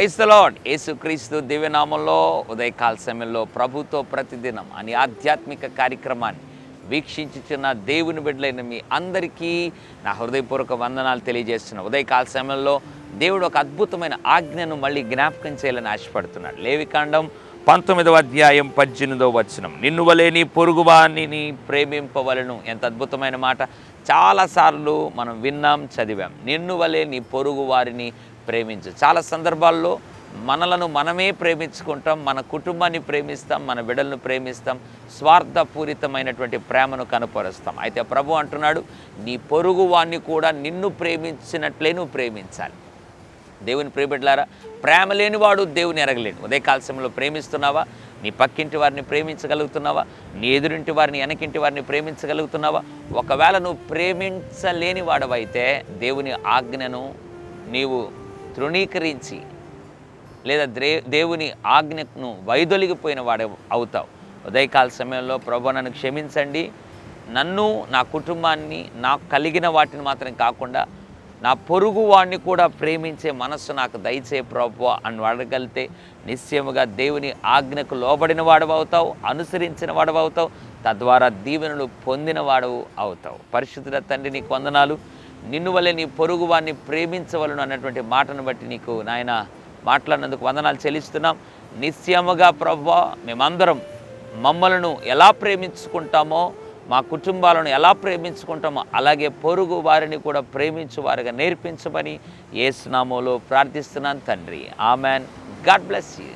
Price the lord యేసుక్రీస్తు దివ్యనామంలో ఉదయకాల సమయంలో ప్రభుతో ప్రతిదినం అని ఆధ్యాత్మిక కార్యక్రమాన్ని వీక్షించుచున్న దేవుని బిడ్డలైన మీ అందరికీ నా హృదయపూర్వక వందనాలు తెలియజేస్తున్నా ఉదయకాల సమయంలో దేవుడు ఒక అద్భుతమైన ఆజ్ఞను మళ్ళీ జ్ఞాపకం చేయాలని ఆశపడుతున్నాడు. లేవికాండం పంతొమ్మిదవ అధ్యాయం పద్దెనిమిదవ వచనం. నిన్ను వలే నీ పొరుగువాణిని ప్రేమింపవలను ఎంత అద్భుతమైన మాట. చాలాసార్లు మనం విన్నాం చదివాం. నిన్ను వలే నీ పొరుగు వారిని ప్రేమించు. చాలా సందర్భాల్లో మనలను మనమే ప్రేమించుకుంటాం మన కుటుంబాన్ని ప్రేమిస్తాం మన బిడ్డలను ప్రేమిస్తాం స్వార్థపూరితమైనటువంటి ప్రేమను కనపరుస్తాం. అయితే ప్రభు అంటున్నాడు నీ పొరుగు వాణ్ణి కూడా నిన్ను ప్రేమించినట్లే నువ్వు ప్రేమించాలి. దేవుని ప్రియబిడ్లారా ప్రేమ లేనివాడు దేవుని ఎరగలేడు. ఉదయకాల సమయంలో ప్రేమిస్తున్నావా? నీ పక్కింటి వారిని ప్రేమించగలుగుతున్నావా? నీ ఎదురింటి వారిని వెనకింటి వారిని ప్రేమించగలుగుతున్నావా? ఒకవేళ నువ్వు ప్రేమించలేని వాడవైతే దేవుని ఆజ్ఞను నీవు తృణీకరించి లేదా ద్రే దేవుని ఆజ్ఞను వైదొలిగిపోయిన వాడు అవుతావు. ఉదయకాల సమయంలో ప్రభు నన్ను క్షమించండి. నన్ను నా కుటుంబాన్ని నాకు కలిగిన వాటిని మాత్రం కాకుండా నా పొరుగు వాడిని కూడా ప్రేమించే మనస్సు నాకు దయచే ప్రభు అని అడగలితే నిశ్చయముగా దేవుని ఆజ్ఞకు లోబడిన వాడవు అవుతావు అనుసరించిన వాడవు అవుతావు తద్వారా దీవెనలు పొందిన వాడవు అవుతావు. పరిశుద్ధుల తండ్రి నీకు వందనాలు. నిన్ను వల్లే నీ పొరుగు వాడిని ప్రేమించవలను అన్నటువంటి మాటను బట్టి నీకు నాయన మాట్లాడినందుకు వందనాలు చెల్లిస్తున్నాం. నిశ్చయముగా ప్రభా మేమందరం మమ్మలను ఎలా ప్రేమించుకుంటామో మా కుటుంబాలను ఎలా ప్రేమించుకుంటామో అలాగే పొరుగు వారిని కూడా ప్రేమించు వారిగా నేర్పించమని ఏసునామోలో ప్రార్థిస్తున్నాను తండ్రి. ఆమెన్. God bless you.